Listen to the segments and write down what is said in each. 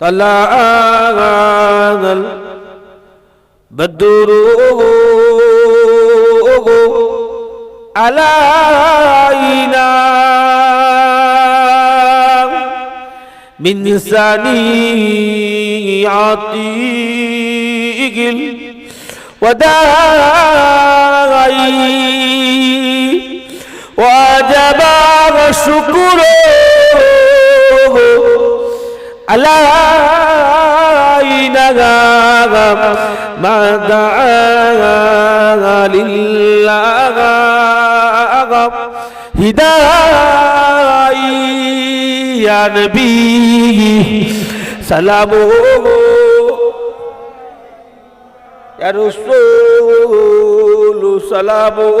تلاغل بدروه علينا من سني عطيقل وداعي وجب شكره علينا ما دعا لله هداي يا نبي سلامه يا رسول سلامه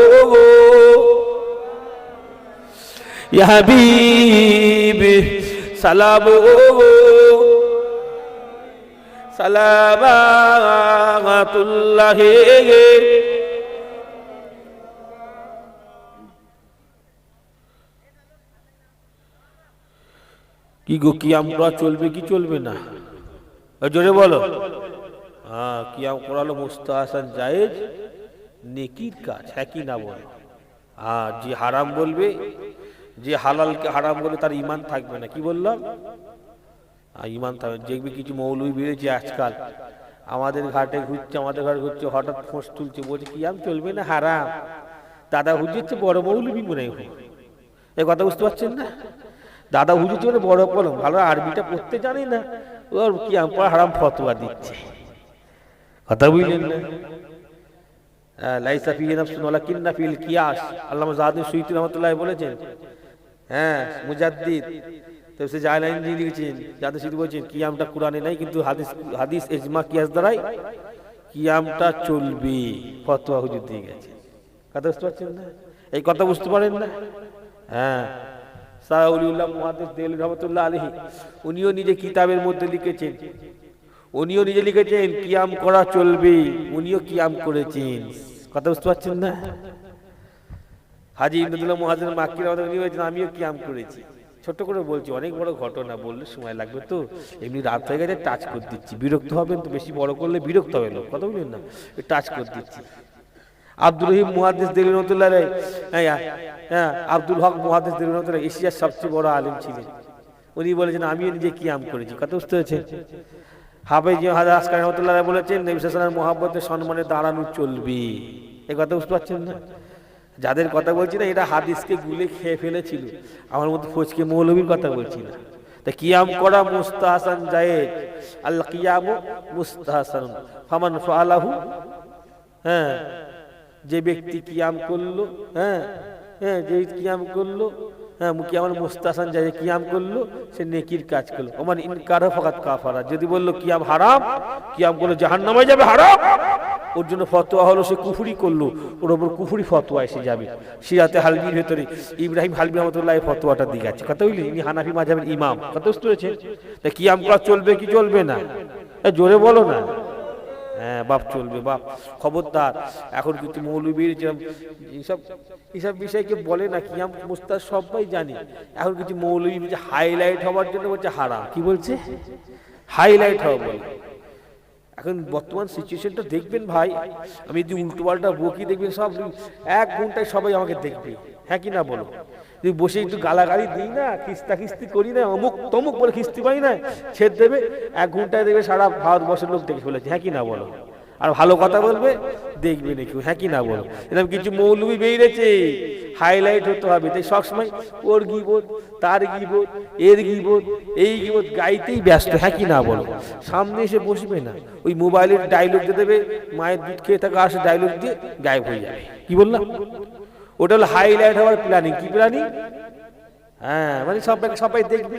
يا حبيبي সালাম সালামাতুল্লাহ। কি গো, কি আমরা চলবে, কি চলবে না? জোরে বলো। হ্যাঁ কি আম করালো মুস্তাহাসান জায়েজ? নেকির কাজ হ্যাঁ কি না বলো? হ্যাঁ যে হারাম বলবে যে হালালকে হারাম বলে তার ইমান থাকবে না। কি বললাম ইমান থাকবে দেখবে কিছু মৌলবি বেড়েছে আজকাল। আমাদের ঘাটে ঘুরছে, আমাদের ঘাটে ঘুরছে, হঠাৎ ফোঁস তুলছে, বলছে কিয়াম চলবে না? হারাম। দাদা হুজুরছে বড় মৌলবি মনে হয়। এই কথা বুঝতে পারছেন না? দাদা হুজুরছে মানে বড় কলম। ভালো, আরবিটা পড়তে জানি না। ওর কিয়াম পড়া, হারাম ফতোয়া দিচ্ছে। কথা বুঝলেন না? লাইসা ফি নাফসুন ওয়ালা কিন্না ফিল কিয়াস। আল্লামা জাহাদুল সুইতি রহমাতুল্লাহ বলেছেন হ্যাঁ মুজাদ্দিদ। সে জায়লাইন দিয়ে লিখেছেন জাহাদুল সুইতি বলছেন, কিয়ামটা কোরআনে নাই, কিন্তু হাদিস হাদিস ইজমা কিয়াস দ্বারাই কিয়ামটা চলবে, ফতোয়া হুজুর দিয়ে গেছে। কথা বুঝতে পারছেন না? এই কথা বুঝতে পারেন না? হ্যাঁ। সাউলিউল্লাহ মুহাদ্দিস দেল রহমাতুল্লাহ আলাইহি, উনিও নিজে কিতাবের মধ্যে লিখেছেন। উনিও নিজে লিখেছেন, কিয়াম করা চলবে, উনিও কিয়াম করেছেন। কথা বুঝতে পারছেন না? হাজি ইমদুল্লাহ মহাজন মাক্কির আমাদের বলছেন আমিও কিয়াম করেছি। ছোট করে বলছি অনেক বড় ঘটনা বললে সময় লাগবে তো। এমনি রাত হয়ে গেছে টাচ করে দিচ্ছি। বিরক্ত হবেন তো বেশি বড় করলে বিরক্ত হবে লোক কথা বললেন না? টাচ করে দিচ্ছি। আব্দুল রহিম মুহাদ্দিস দেলিন রহমতুল্লাহ হ্যাঁ হ্যাঁ আব্দুল হক মুহাদ্দিস দেলিন রহমতুল্লাহ এশিয়ার সবচেয়ে বড় আলিম ছিলেন। উনি বলেছেন আমিও নিজে কিয়াম করেছি। কথা বুঝতে হয়েছে হাফেজ হাজার আসকার রহমতুল্লাহ বলেছেন নবিসামের মহাব্বতের সম্মানে দাঁড়ানো চলবে। এ কথা বুঝতে পারছেন না? যাদের কথা বলছি না এটা হাদিসকে গুলে খেয়ে ফেলেছিল। আমার মধ্যে ফোচকে মৌলবীর কথা বলছি না তা কিয়াম করা মুস্তাহাসান জায়েদ, আল কিয়াম মুস্তাহাসান, ফামান ফালাহু হ্যাঁ যে ব্যক্তি কিয়াম করল হ্যাঁ হ্যাঁ যে কিয়াম করল হ্যাঁ মুখে আমার মুস্তাসান যায় কিয়াম করল, সে নেকির কাজ করল। ওমান ইনকার ফকাত কাফারা, যদি বলল কিয়াম হারাম, কিয়াম করল জাহান নামায় যাবে হারাম। ওর জন্য ফতোয়া হলো, সে কুফুরি করল, ওর ওপর কুফুরি ফতোয়া এসে যাবে। সিরাতে হালবির ভেতরে ইব্রাহিম হালবি রহমতুল্লাহ এই ফতোয়াটা দিয়ে গেছে। কথা বলি ইনি হানাফি মাঝাবের ইমাম। কথা বুঝতে পেরেছে তা কিয়াম করা চলবে কি চলবে না? জোরে বলো না। হ্যাঁ বাপ চলবে, বাপ। খবরদার। এখন কিন্তু মৌলবীর যেরকম এইসব এইসব বলে না কি আম মুস্তাদ সবাই জানি। এখন কিছু মৌলবী হাইলাইট হওয়ার জন্য বলছে হারাম। কি বলছে? হাইলাইট হওয়া বলে। এখন বর্তমান সিচুয়েশনটা দেখবেন ভাই। আমি যদি উল্টো পাল্টা বকি দেখবেন সব এক ঘন্টায় সবাই আমাকে দেখবে। হ্যাঁ কি না বলো? তুই বসে একটু গালাগালি দিই না, খিস্তা খিস্তি করি না, অমুক তমুক বলে খিস্তি পাই না ছেদ দেবে, এক ঘন্টায় দেবে সারা ভারতবর্ষের লোক দেখে ফেলেছে। হ্যাঁ কি না বলো? আর ভালো কথা বলবে দেখবে না কেউ হ্যাঁ কি না বলো? এরকম কিছু মৌলবি বেরিয়েছে হাইলাইট হতে হবে। তাই সবসময় ওর গিবোধ তার গিবোধ এর গিবোধ এই গিবোধ গাইতেই ব্যস্ত হ্যাঁ কি না বলো? সামনে এসে বসবে না। ওই মোবাইলের ডায়লগ দিয়ে দেবে, মায়ের দুধ খেয়ে থাকা আসে ডায়লগ দিয়ে গায়েব হয়ে যাবে। কি বললাম? ওটা হলো হাইলাইট হওয়ার প্ল্যানিং কি প্ল্যানিং হ্যাঁ মানে সবাই সবাই দেখবে।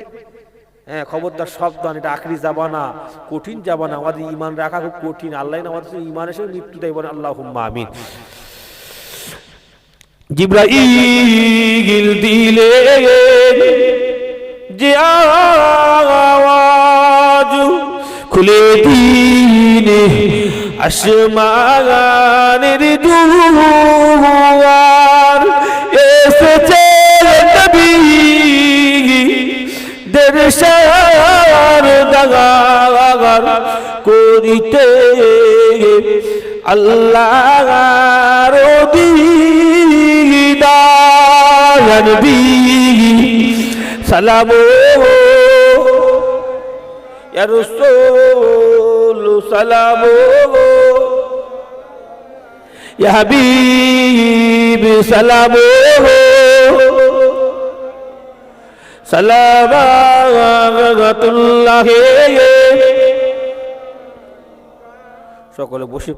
হ্যাঁ খবরদার শব্দ এটা আখরি যাবা না কঠিন যাবা না আমাদের ইমান রাখা খুব কঠিন। আল্লাহ আমাদের ইমান এসে মৃত্যু দেয় বলে আল্লাহ আমিন। জিব্রাইল দিলে যে আওয়াজ খুলে দিনে আসমানের দুয়ার করিতে আল্লাহর দিদার নবী সালামো রাসূল সালামো হাবিব সালামো সালামাতুল্লাহ। সকলে বসে